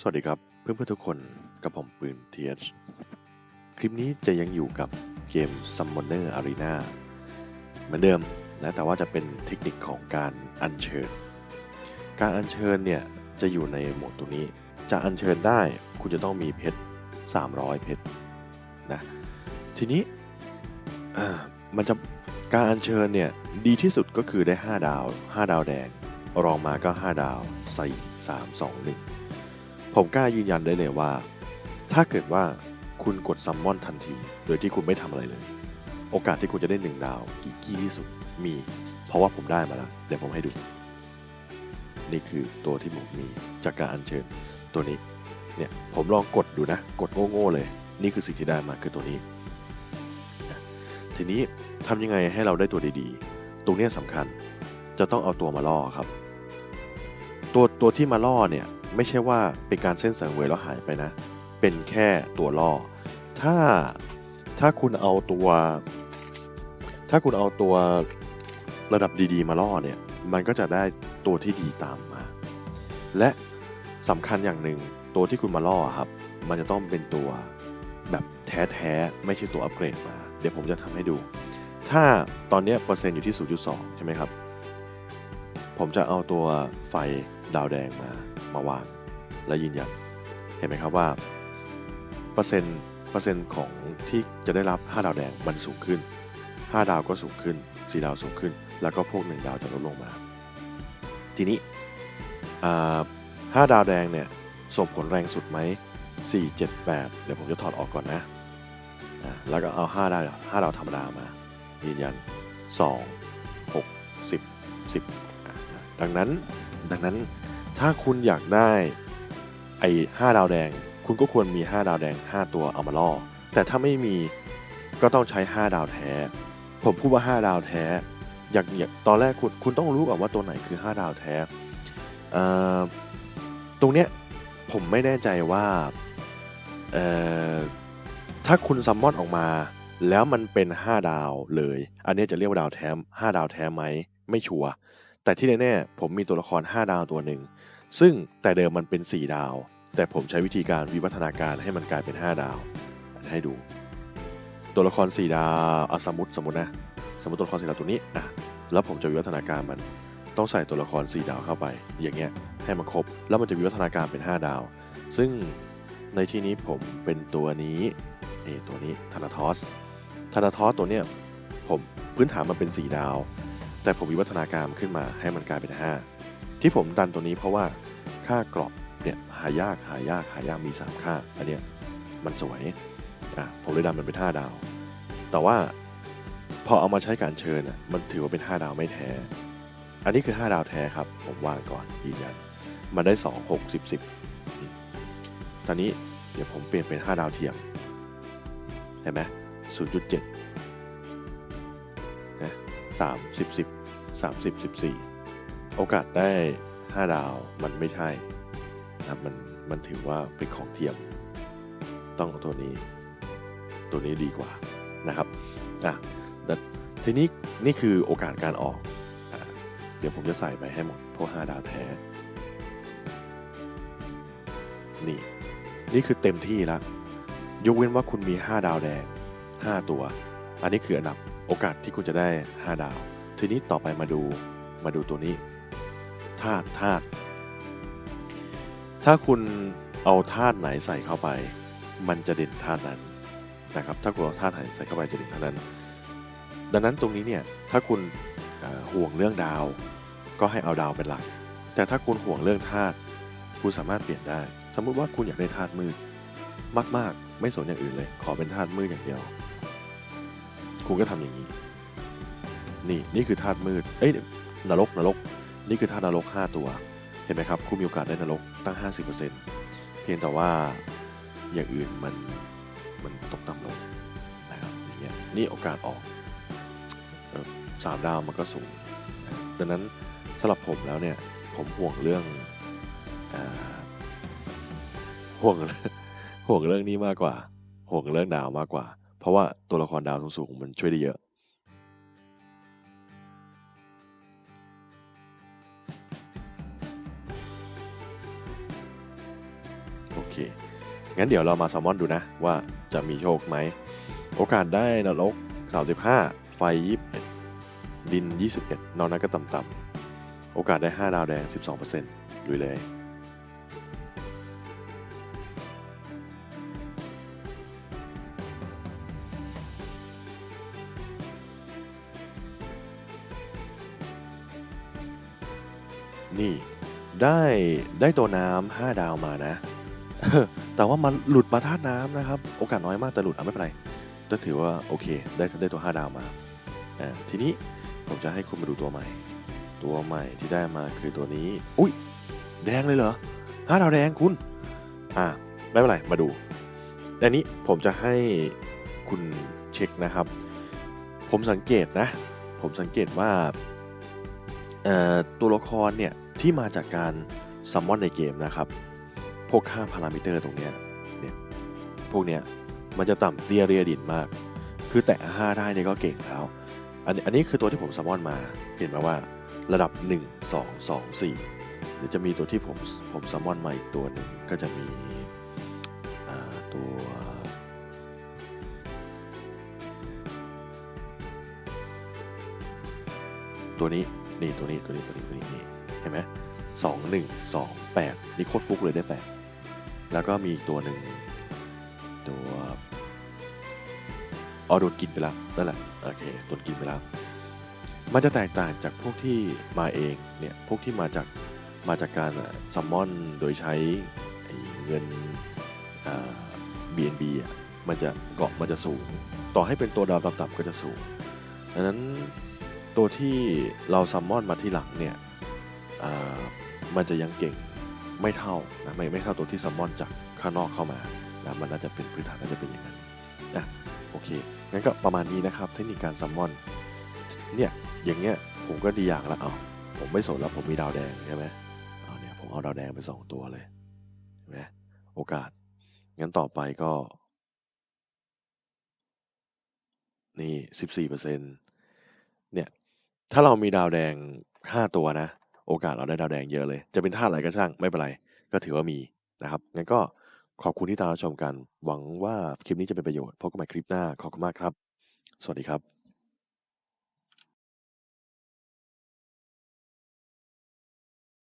สวัสดีครับเพื่อนเพื่อนๆทุกคนกับผมปืน TH คลิปนี้จะยังอยู่กับเกม Summoner Arena เหมือนเดิมนะแต่ว่าจะเป็นเทคนิคของการอัญเชิญ การอัญเชิญเนี่ยจะอยู่ในโหมดตัวนี้ จะอัญเชิญได้คุณจะต้องมีเพชร 300 เพชรนะทีนี้มันจะการอัญเชิญเนี่ยดีที่สุดก็คือได้ 5 ดาว 5 ดาวแดง รองมาก็ 5 ดาวใส่3 2 1 ผมกล้ายืนยันได้เลยว่า ถ้าเกิดว่าคุณกดซัมมอนทันที โดยที่คุณไม่ทำอะไรเลย โอกาสที่คุณจะได้หนึ่งดาวกี่กี้ที่สุดมี เพราะว่าผมได้มาแล้ว เดี๋ยวผมให้ดู นี่คือตัวที่ผมมีจากการอัญเชิญตัวนี้ เนี่ยผมลองกดดูนะ กดโง่ๆเลย นี่คือสิ่งที่ได้มาคือตัวนี้ ทีนี้ทำยังไงให้เราได้ตัวดีๆ ตรงนี้ยสำคัญ จะต้องเอาตัวมาล่อครับ ตัวตัวที่มาล่อเนี่ย ไม่ใช่ว่าเป็นการเส้นสังเวยแล้วหายไปนะ เป็นแค่ตัวล่อ ถ้าถ้าคุณเอาตัว ถ้าคุณเอาตัวระดับดีๆ มาล่อเนี่ย มันก็จะได้ตัวที่ดีตามมา และสำคัญอย่างหนึ่งตัวที่คุณมาล่อครับ มันจะต้องเป็นตัวแบบแท้ๆ ไม่ใช่ตัวอัปเกรดมา เดี๋ยวผมจะทำให้ดู ถ้าตอนนี้เปอร์เซ็นต์อยู่ที่ 0.2 ใช่ไหมครับ ผมจะเอาตัวไฟดาวแดงมา มาวาง และยืนยัน เห็นไหมครับว่าเปอร์เซ็นต์เปอร์เซ็นต์ของที่จะได้รับ 5 ดาวแดงมันสูงขึ้น 5 ดาวก็สูงขึ้น 4 ดาวสูงขึ้น แล้วก็พวก 1 ดาวจะลดลงมา ทีนี้5ดาวแดงเนี่ยส่งผลแรงสุดไหม4 7 8 เดี๋ยวผมจะถอดออกก่อนนะ แล้วก็เอา 5 ดาว 5 ดาวธรรมดามา ยืนยัน 2 6 10 10 ดังนั้น ดังนั้น ถ้าคุณอยากได้ไอ้5ดาวแดง คุณก็ควรมี 5 ดาวแดง 5 ตัวเอามาล่อ แต่ถ้าไม่มีก็ต้องใช้ 5 ดาวแท้ ผมพูดว่า 5 ดาวแท้อยากอยากตอนแรกคุณคุณต้องรู้ก่อนว่าตัวไหนคือ 5 ดาวแท้ตรงเนี้ยผมไม่แน่ใจว่าถ้าคุณซัมมอนออกมา แล้วมันเป็น 5 ดาวเลย อันนี้จะเรียกว่าดาวแท้5ดาวแท้ไหมไม่ชัวร์ แต่ที่แน่ๆผมมีตัวละคร 5 ดาวตัวหนึ่ง ซึ่งแต่เดิมมันเป็น 4 ดาว แต่ผมใช้วิธีการวิวัฒนาการให้มันกลายเป็น 5 ดาว ให้ดู ตัวละคร 4 ดาวอสมมติสมมตินะ สมมติตัวละคร 4 ดาวตัวนี้อะแล้วผมจะวิวัฒนาการมัน ต้องใส่ตัวละคร 4 ดาวเข้าไป อย่างเงี้ยให้มันครบ แล้วมันจะวิวัฒนาการเป็น 5 ดาว ซึ่งในที่นี้ผมเป็นตัวนี้นี่ตัวนี้ธนาทอสธนาทอสตัวเนี้ยผมพื้นฐานมันเป็น 4 ดาว แต่ผมวิวัฒนาการมันขึ้นมาให้มันกลายเป็น 5 ที่ผมดันตัวนี้เพราะว่าค่ากรอบเนี่ยหายากหายากหายากมี 3 ค่า อันเนี้ยมันสวยอะผมเลยดันมันเป็น 5 ดาว แต่ว่าพอเอามาใช้การเชิญอะมันถือว่าเป็น 5 ดาวไม่แท้ อันนี้คือ 5 ดาวแท้ครับ ผมวางก่อนยืนยันมันได้ 2 6 10 10 ตอนนี้เดี๋ยวผมเปลี่ยนเป็น 5 ดาวเทียมเห็นไหม0.7นะ3 10 10 30 14 โอกาสได้ 5 ดาวมันไม่ใช่นะมันมันถือว่าเป็นของเทียม ต้องตัวนี้ ตัวนี้ดีกว่านะครับอะทีนี้นี่คือโอกาสการออกอเดี๋ยวผมจะใส่ไปให้หมดพวก5ดาวแท้ นี่นี่คือเต็มที่แล้วยกเว้นว่าคุณมี 5 ดาวแดง 5 ตัว อันนี้คืออันดับโอกาสที่คุณจะได้ 5 ดาว ทีนี้ต่อไปมาดูมาดูตัวนี้ธาตุธาตุถ้าคุณเอาธาตุไหนใส่เข้าไป มันจะเด่นธาตุนั้นนะครับ ถ้าคุณเอาธาตุไหนใส่เข้าไปจะเด่นธาตุนั้น ดังนั้นตรงนี้เนี่ยถ้าคุณห่วงเรื่องดาว ก็ให้เอาดาวเป็นหลัก แต่ถ้าคุณห่วงเรื่องธาตุคุณสามารถเปลี่ยนได้ สมมุติว่าคุณอยากได้ธาตุมืดมาก ๆ ไม่สนอย่างอื่นเลย ขอเป็นธาตุมืดอย่างเดียว คุณก็ทำอย่างนี้ นี่นี่คือธาตุมืดเอ้ยนรกนรก นี่คือธาตุนรก 5 ตัว เห็นไหมครับคุณมีโอกาสได้นรกตั้ง 50%เพียงแต่ว่าอย่างอื่นมันมันตกต่ำลงนะครับอย่างเงี้ยนี่โอกาสออกสามดาวมันก็สูง ดังนั้นสำหรับผมแล้วเนี่ยผมห่วงเรื่องอห่วงห่วงเรื่องนี้มากกว่า ห่วงเรื่องดาวมากกว่า เพราะว่าตัวละครดาวสูงๆมันช่วยได้เยอะ งั้นเดี๋ยวเรามาซัมมอนดูนะว่าจะมีโชคไหม โอกาสได้นรก 35 ไฟ 21 ดิน 21 นอกนั้นก็ต่ำๆ โอกาสได้ 5 ดาวแดง 12%ลุยเลยนี่ได้ได้ตัวน้ำห้าดาวมานะ แต่ว่ามันหลุดมาธาน้ำนะครับ โอกาสน้อยมากแต่หลุดอะไม่เป็นไรก็ถือว่าโอเค ได้ได้ตัวห้าดาวมาอ่าทีนี้ผมจะให้คุณมาดูตัวใหม่ ตัวใหม่ที่ได้มาคือตัวนี้ อุ้ยแดงเลยเหรอห้าดาวแดงคุณ อ่าไม่เป็นไรมาดูอันนี้ผมจะให้คุณเช็คนะครับ ผมสังเกตนะ ผมสังเกตว่าเอ่อตัวละครเนี่ยที่มาจากการซัมมอนในเกมนะครับ พวกค่าพารามิเตอร์ตรงเนี้ยเนี่ยพวกเนี้ยมันจะต่ำเตี้ยเรียดินมาก คือแตะ5ได้เนี่ยก็เก่งแล้ว อันนี้อันนี้คือตัวที่ผมซัมมอนมาเห็นไหมว่าระดับ 1 2 2 4เดี๋ยวจะมีตัวที่ผมผมซัมมอนมาอีกตัวหนึ่งก็จะมีตัวตัวนี้นี่ตัวนี้ตัวนี้ตัวนี้ตัวนี้นี่เห็นไหมสองหนึ่งสองแปดนี่โคตรฟุกเลยได้แปด แล้วก็มีอีกตัวหนึ่งตัวอ๋อโดนกินไปแล้วนั่นแหละโอเคโดนกินไปแล้วมันจะแตกต่างจากพวกที่มาเองเนี่ยพวกที่มาจากมาจากการซัมมอนโดยใช้เงินอ่า BNB อะมันจะเกาะมันจะสูง ต่อให้เป็นตัวดาวต่ำๆก็จะสูงดังนั้นตัวที่เราซัมมอนมาที่หลังเนี่ยมันจะยังเก่ง ไม่เท่านะไม่ไม่เท่าตัวที่ซัมมอนจากข้างนอกเข้ามานะมันน่าจะเป็นพื้นฐานน่าจะเป็นอย่างนั้นนะโอเคงั้นก็ประมาณนี้นะครับเทคนิคการซัมมอนเนี่ยอย่างเงี้ยผมก็ดีอย่างละเอาผมไม่สนแล้วผมมีดาวแดงใช่ไหมเอาเนี่ยผมเอาดาวแดงไปสองตัวเลยเห็นไหมโอกาสงั้นต่อไปก็ นี่สิบสี่เปอร์เซ็นเนี่ยถ้าเรามีดาวแดงห้าตัวนะ โอกาสเราได้ดาวแดงเยอะเลย จะเป็นท่าอะไรก็ช่างไม่เป็นไร ก็ถือว่ามีนะครับงั้นก็ขอบคุณที่ตามรับชมกัน หวังว่าคลิปนี้จะเป็นประโยชน์พบกันใหม่คลิปหน้าขอบคุณมากครับ สวัสดีครับ